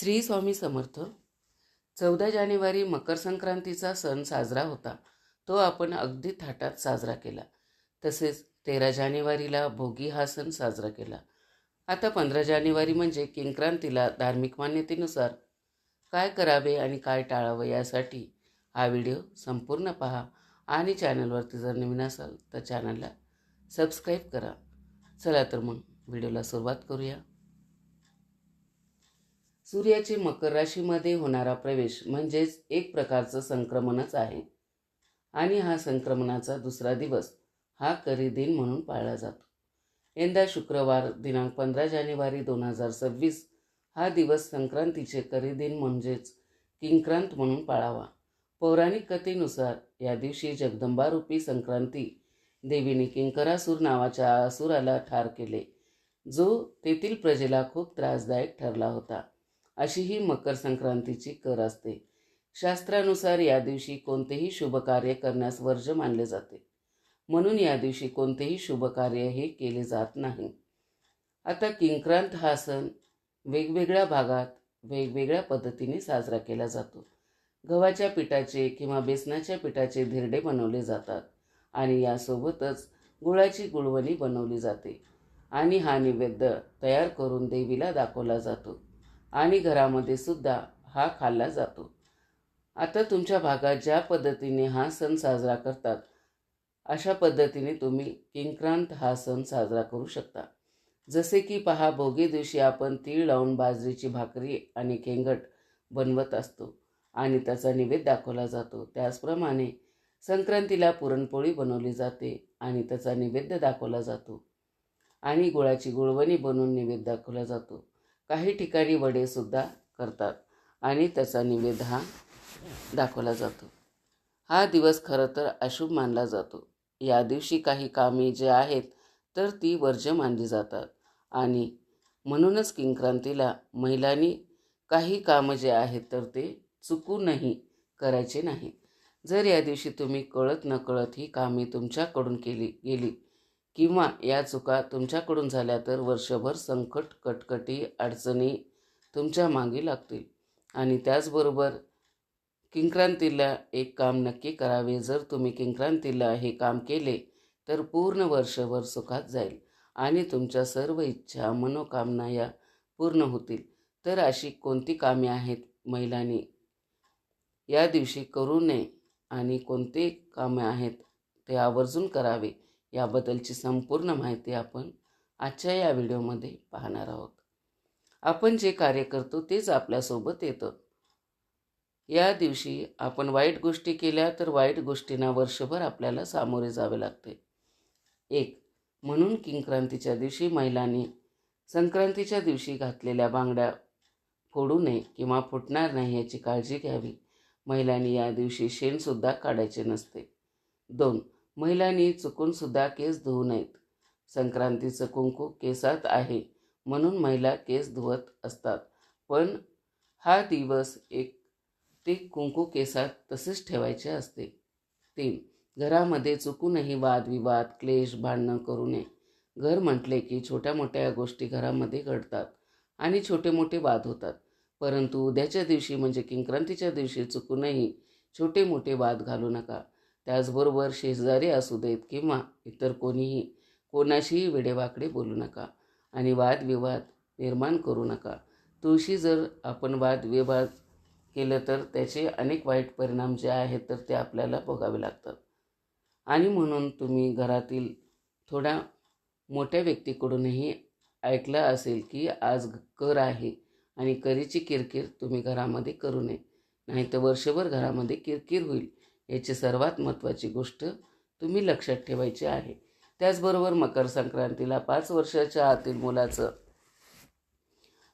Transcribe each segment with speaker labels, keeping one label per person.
Speaker 1: श्री स्वामी समर्थ चौदा जानेवारी मकर संक्रांतीचा सण साजरा होता. तो आपण अगदी थाटात साजरा केला. तसेच तेरा जानेवारीला भोगी हा सण साजरा केला. आता पंधरा जानेवारी म्हणजे किंक्रांतीला धार्मिक मान्यतेनुसार काय करावे आणि काय टाळावं यासाठी हा व्हिडिओ संपूर्ण पहा आणि चॅनलवरती जर नवीन असाल तर चॅनलला सबस्क्राईब करा. चला तर मग व्हिडिओला सुरुवात करूया. सूर्याचे मकर राशीमध्ये होणारा प्रवेश म्हणजेच एक प्रकारचं संक्रमणच आहे. आणि हा संक्रमणाचा दुसरा दिवस हा करी दिन म्हणून पाळला जातो. यंदा शुक्रवार दिनांक पंधरा जानेवारी दोन हजार सव्वीस हा दिवस संक्रांतीचे करी दिन म्हणजेच किंक्रांत म्हणून पाळावा. पौराणिक कथेनुसार या दिवशी जगदंबारूपी संक्रांती देवीने किंकरासूर नावाच्या असुराला ठार केले जो तेथील प्रजेला खूप त्रासदायक ठरला होता. अशी ही मकर संक्रांतीची कर असते. शास्त्रानुसार या दिवशी कोणतेही शुभ कार्य करण्यास वर्ज मानले जाते. म्हणून या दिवशी कोणतेही शुभ कार्य हे केले जात नाही. आता किंक्रांत हा सण वेगवेगळ्या भागात वेगवेगळ्या पद्धतीने साजरा केला जातो. गव्हाच्या पिठाचे किंवा बेसनाच्या पिठाचे धिरडे बनवले जातात आणि यासोबतच गुळाची गुळवणी बनवली जाते आणि हा नैवेद्य तयार करून देवीला दाखवला जातो. आणि घरामध्ये सुद्धा हा खाल्ला जातो. आता तुमच्या भागात ज्या पद्धतीने हा सण साजरा करतात अशा पद्धतीने तुम्ही किंक्रांत हा सण साजरा करू शकता. जसे की पहा भोगी दिवशी आपण तीळ लावून बाजरीची भाकरी आणि खेंगट बनवत असतो आणि त्याचा निवेद दाखवला जातो. त्याचप्रमाणे संक्रांतीला पुरणपोळी बनवली जाते आणि त्याचा निवेद्य दाखवला जातो. आणि गुळाची गुळवणी बनवून निवेद दाखवला जातो. काही ठिकाणी वडेसुद्धा करतात आणि त्याचा निवेद हा दाखवला जातो. हा दिवस खरं तर अशुभ मानला जातो. या दिवशी काही कामे जे आहेत तर ती वर्ज्य मानली जातात. आणि म्हणूनच किंक्रांतीला महिलांनी काही कामं जे आहेत तर ते चुकूनही करायचे नाही. जर या दिवशी तुम्ही कळत नकळत ही कामे तुमच्याकडून केली गेली किंवा या चुका तुमच्याकडून झाल्या तर वर्षभर संकट कटकटी अडचणी तुमच्या मागे लागतील. आणि त्याचबरोबर किंक्रांतीला एक काम नक्की करावे. जर तुम्ही किंक्रांतीला हे काम केले तर पूर्ण वर्षभर सुखात जाईल आणि तुमच्या सर्व इच्छा मनोकामना या पूर्ण होतील. तर अशी कोणती कामे आहेत महिलांनी? या दिवशी करू नये आणि कोणते कामे आहेत ते आवर्जून करावे. याबद्दलची संपूर्ण माहिती आपण आजच्या या व्हिडिओमध्ये पाहणार आहोत. आपण जे कार्य करतो तेच आपल्यासोबत येतं. या दिवशी आपण वाईट गोष्टी केल्या तर वाईट गोष्टींना वर्षभर आपल्याला सामोरे जावे लागते. एक म्हणून किंक्रांतीच्या दिवशी महिलांनी संक्रांतीच्या दिवशी घातलेल्या बांगड्या फोडू नये किंवा फुटणार नाही याची काळजी घ्यावी. महिलांनी या दिवशी शेणसुद्धा काढायचे नसते. दोन महिलांनी चुकूनसुद्धा केस धुवू नयेत. संक्रांतीचं कुंकू केसात आहे म्हणून महिला केस धुवत असतात. पण हा दिवस एक ते कुंकू केसात तसेच ठेवायचे असते. तीन घरामध्ये चुकूनही वादविवाद क्लेश भांडणं करू नये. घर म्हटले की छोट्या मोठ्या गोष्टी घरामध्ये घडतात आणि छोटे मोठे वाद होतात. परंतु उद्याच्या दिवशी म्हणजे किंक्रांतीच्या दिवशी चुकूनही छोटे मोठे वाद घालू नका. त्याचबरोबर शेजारी असू देत किंवा इतर कोणीही कोणाशीही वेडेवाकडे बोलू नका आणि वादविवाद निर्माण करू नका. तुळशी जर आपण वादविवाद केलं तर त्याचे अनेक वाईट परिणाम जे आहेत तर ते आपल्याला भोगावे लागतात. आणि म्हणून तुम्ही घरातील थोड्या मोठ्या व्यक्तीकडूनही ऐकलं असेल की आज कर आहे आणि करीची किरकिर तुम्ही घरामध्ये करू नये. नाहीतर वर्षभर घरामध्ये किरकिर होईल. याची सर्वात महत्त्वाची गोष्ट तुम्ही लक्षात ठेवायची आहे. त्याचबरोबर मकर संक्रांतीला पाच वर्षाच्या आतील मुलाचं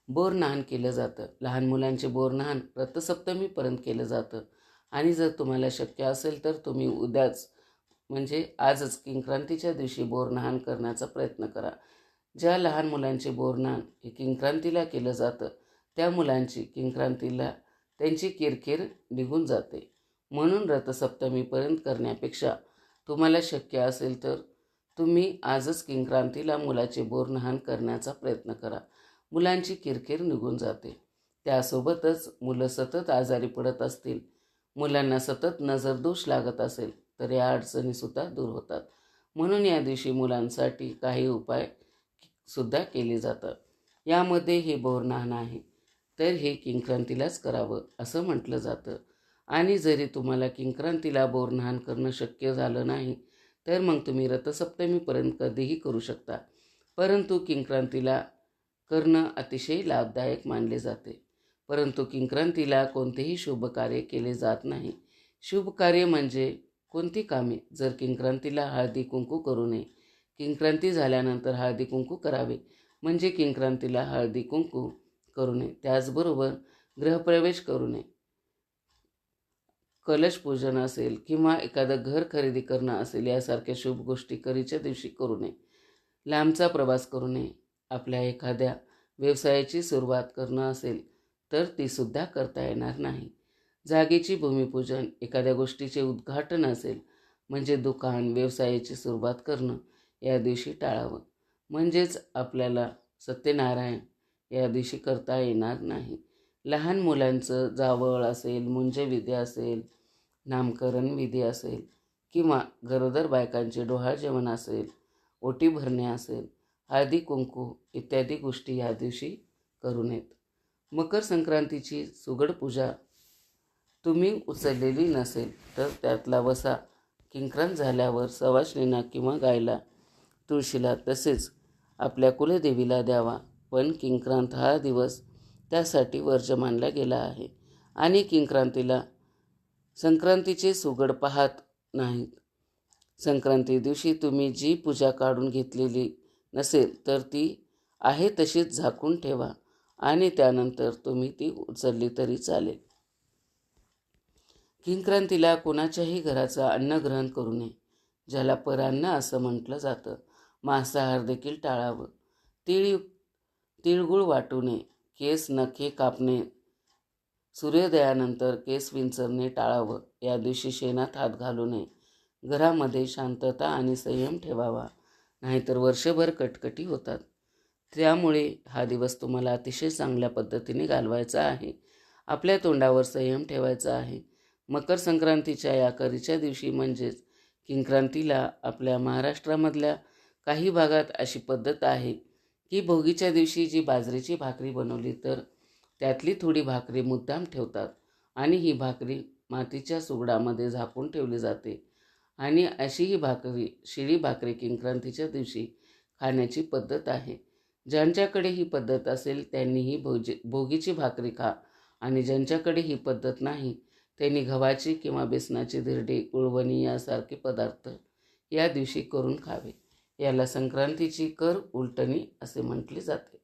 Speaker 1: बोरनाहन केलं जातं. लहान मुलांचे बोरनाहन रथसप्तमीपर्यंत केलं जातं. आणि जर तुम्हाला शक्य असेल तर तुम्ही उद्याच म्हणजे आजच किंक्रांतीच्या दिवशी बोरनाहन करण्याचा प्रयत्न करा. ज्या लहान मुलांचे बोरनाहन हे किंक्रांतीला केलं जातं त्या मुलांची किंक्रांतीला त्यांची किरकिर निघून जाते. म्हणून रथसप्तमीपर्यंत करण्यापेक्षा तुम्हाला शक्य असेल तर तुम्ही आजच किंक्रांतीला मुलाचे बोरनहाण करण्याचा प्रयत्न करा. मुलांची किरकिर निघून जाते. त्यासोबतच मुलं सतत आजारी पडत असतील. मुलांना सतत नजर दोष लागत असेल तर या अडचणीसुद्धा दूर होतात. म्हणून या दिवशी मुलांसाठी काही उपाय सुद्धा केले जातात. यामध्ये हे बोरनाहन आहे तर हे किंक्रांतीलाच करावं असं म्हटलं जातं. आणि जरी तुम्हाला किंक्रांतीला बोरनहान करणं शक्य झालं नाही तर मग तुम्ही रथसप्तमीपर्यंत कधीही करू शकता. परंतु किंक्रांतीला करणं अतिशय लाभदायक मानले जाते. परंतु किंक्रांतीला कोणतेही शुभ कार्य केले जात नाही. शुभ कार्य म्हणजे कोणती कामे? जर किंक्रांतीला हळदी कुंकू करू नये. किंक्रांती झाल्यानंतर हळदी कुंकू करावे. म्हणजे किंक्रांतीला हळदी कुंकू करू नये. त्याचबरोबर गृहप्रवेश करू नये. कलश पूजन असेल किंवा एखादं घर खरेदी करणं असेल यासारख्या शुभ गोष्टी करीच्या दिवशी करू नये. लांबचा प्रवास करू नये. आपल्या एखाद्या व्यवसायाची सुरुवात करणं असेल तर तीसुद्धा करता येणार नाही. जागेची भूमिपूजन एखाद्या गोष्टीचे उद्घाटन असेल म्हणजे दुकान व्यवसायाची सुरुवात करणं या दिवशी टाळावं. म्हणजेच आपल्याला सत्यनारायण या दिवशी करता येणार नाही. लहान मुलांचं जावळ असेल मुंजे विधी असेल नामकरण विधी असेल किंवा गरोदर बायकांचे डोहाळ जेवण असेल ओटी भरणे असेल हळदी कुंकू इत्यादी गोष्टी या दिवशी करू नयेत मकर संक्रांतीची सुगड पूजा. तुम्ही उचललेली नसेल तर त्यातला वसा किंक्रांत झाल्यावर सवाशणींना किंवा गायला तुळशीला तसेच आपल्या कुलदेवीला द्यावा. पण किंक्रांत हा दिवस त्यासाठी वर्ज मानला गेला आहे. आणि किंक्रांतीला संक्रांतीचे सुगड पाहत नाहीत. संक्रांती दिवशी तुम्ही जी पूजा काढून घेतलेली नसेल तर ती आहे तशीच झाकून ठेवा आणि त्यानंतर तुम्ही ती उचलली तरी चालेल. किंक्रांतीला कोणाच्याही घराचं अन्नग्रहण करू नये ज्याला परान्न असं म्हटलं जातं. मांसाहार देखील टाळावं. तिळ तिळगुळ वाटू नये. केस नखे कापणे. सूर्योदयानंतर केस विंचरणे टाळावं. या दिवशी शेणात हात घालू नये. घरामध्ये शांतता आणि संयम ठेवावा. नाहीतर वर्षभर कटकटी होतात. त्यामुळे हा दिवस तुम्हाला अतिशय चांगल्या पद्धतीने घालवायचा आहे. आपल्या तोंडावर संयम ठेवायचा आहे. मकर संक्रांतीच्या या करीच्या दिवशी म्हणजेच किंक्रांतीला आपल्या महाराष्ट्रामधल्या काही भागात अशी पद्धत आहे. की भोगीच्या दिवशी जी बाजरीची भाकरी बनवली तर त्यातली थोडी भाकरी मुद्दाम ठेवतात आणि ही भाकरी मातीच्या सुगडामध्ये झाकून ठेवली जाते. आणि अशी ही भाकरी शिळी भाकरी किंक्रांतीच्या दिवशी खाण्याची पद्धत आहे. ज्यांच्याकडे ही पद्धत असेल त्यांनी ही भोजी भोगीची भाकरी खा. आणि ज्यांच्याकडे ही पद्धत नाही त्यांनी गव्हाची किंवा बेसनाची धिरडी उळवणी यासारखे पदार्थ या दिवशी करून खावे. याला संक्रांतीची कर उलटणी असे म्हटले जाते.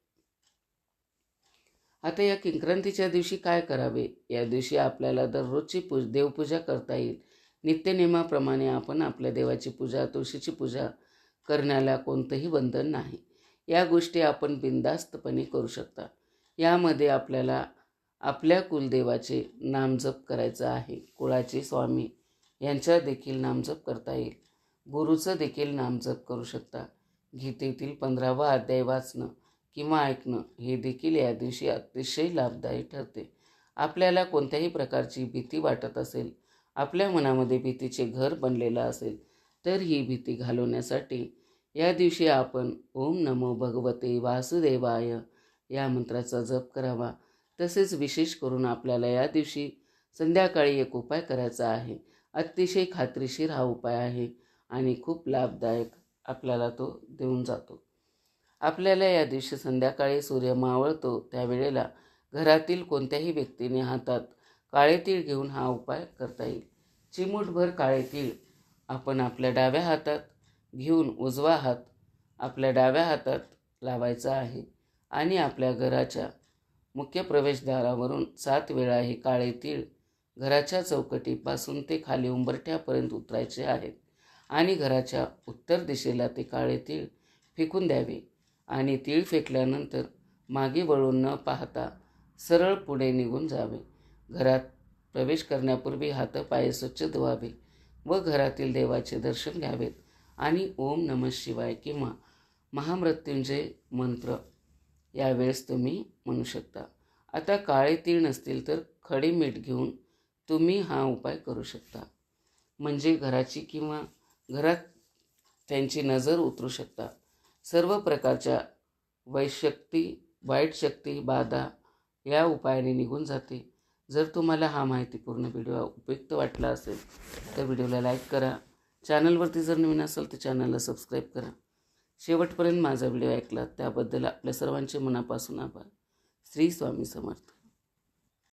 Speaker 1: आता या किंक्रांतीच्या दिवशी काय करावे? या दिवशी आपल्याला दररोजची पूज देवपूजा करता येईल. नित्यनेमाप्रमाणे आपण आपल्या देवाची पूजा तुळशीची पूजा करण्याला कोणतंही बंधन नाही. या गोष्टी आपण बिनधास्तपणे करू शकता. यामध्ये आपल्याला आपल्या कुलदेवाचे नामजप करायचं आहे. कुळाचे स्वामी यांच्या देखील नामजप करता येईल. गुरुचं देखील नामजप करू शकता. गीतेतील पंधरावा अध्याय वाचणं किंवा ऐकणं हे देखील या दिवशी अतिशय लाभदायी ठरते. आपल्याला कोणत्याही प्रकारची भीती वाटत असेल आपल्या मनामध्ये भीतीचे घर बनलेलं असेल तर ही भीती घालवण्यासाठी या दिवशी आपण ओम नमो भगवते वासुदेवाय या मंत्राचा जप करावा. तसेच विशेष करून आपल्याला या दिवशी संध्याकाळी एक उपाय करायचा आहे. अतिशय खात्रीशीर हा उपाय आहे. आणि खूप लाभदायक आपल्याला तो देऊन जातो. आपल्याला या दिवशी संध्याकाळी सूर्य मावळतो त्यावेळेला घरातील कोणत्याही व्यक्तीने हातात काळे तीळ घेऊन हा उपाय करता येईल. चिमूटभर काळे तीळ आपण आपल्या डाव्या हातात घेऊन उजवा हात आपल्या डाव्या हातात लावायचा आहे आणि आपल्या घराच्या मुख्य प्रवेशद्वारावरून सात वेळा हे काळे तीळ घराच्या चौकटीपासून ते खाली उंबरठ्यापर्यंत उतरायचे आहेत आणि घराच्या उत्तर दिशेला ते काळे तीळ फेकून द्यावे. आणि तीळ फेकल्यानंतर मागे वळून न पाहता सरळ पुढे निघून जावे. घरात प्रवेश करण्यापूर्वी हातपाय स्वच्छ धुवावे व घरातील देवाचे दर्शन घ्यावेत. आणि ओम नम शिवाय किंवा महामृत्युंजय मंत्र यावेळेस तुम्ही म्हणू शकता. आता काळे तीळ नसतील तर खडे मीठ घेऊन तुम्ही हा उपाय करू शकता. म्हणजे घराची किंवा घरात त्यांची नजर उतरू शकता. सर्व प्रकारच्या वैशक्ती वाईट शक्ती बाधा या उपायाने निघून जाते. जर तुम्हाला हा माहितीपूर्ण व्हिडिओ उपयुक्त वाटला असेल तर व्हिडिओला लाईक करा. चॅनलवरती जर नवीन असेल तर चॅनलला सबस्क्राईब करा. शेवटपर्यंत माझा व्हिडिओ ऐकला त्याबद्दल आपल्या सर्वांचे मनापासून आभार. श्री स्वामी समर्थ.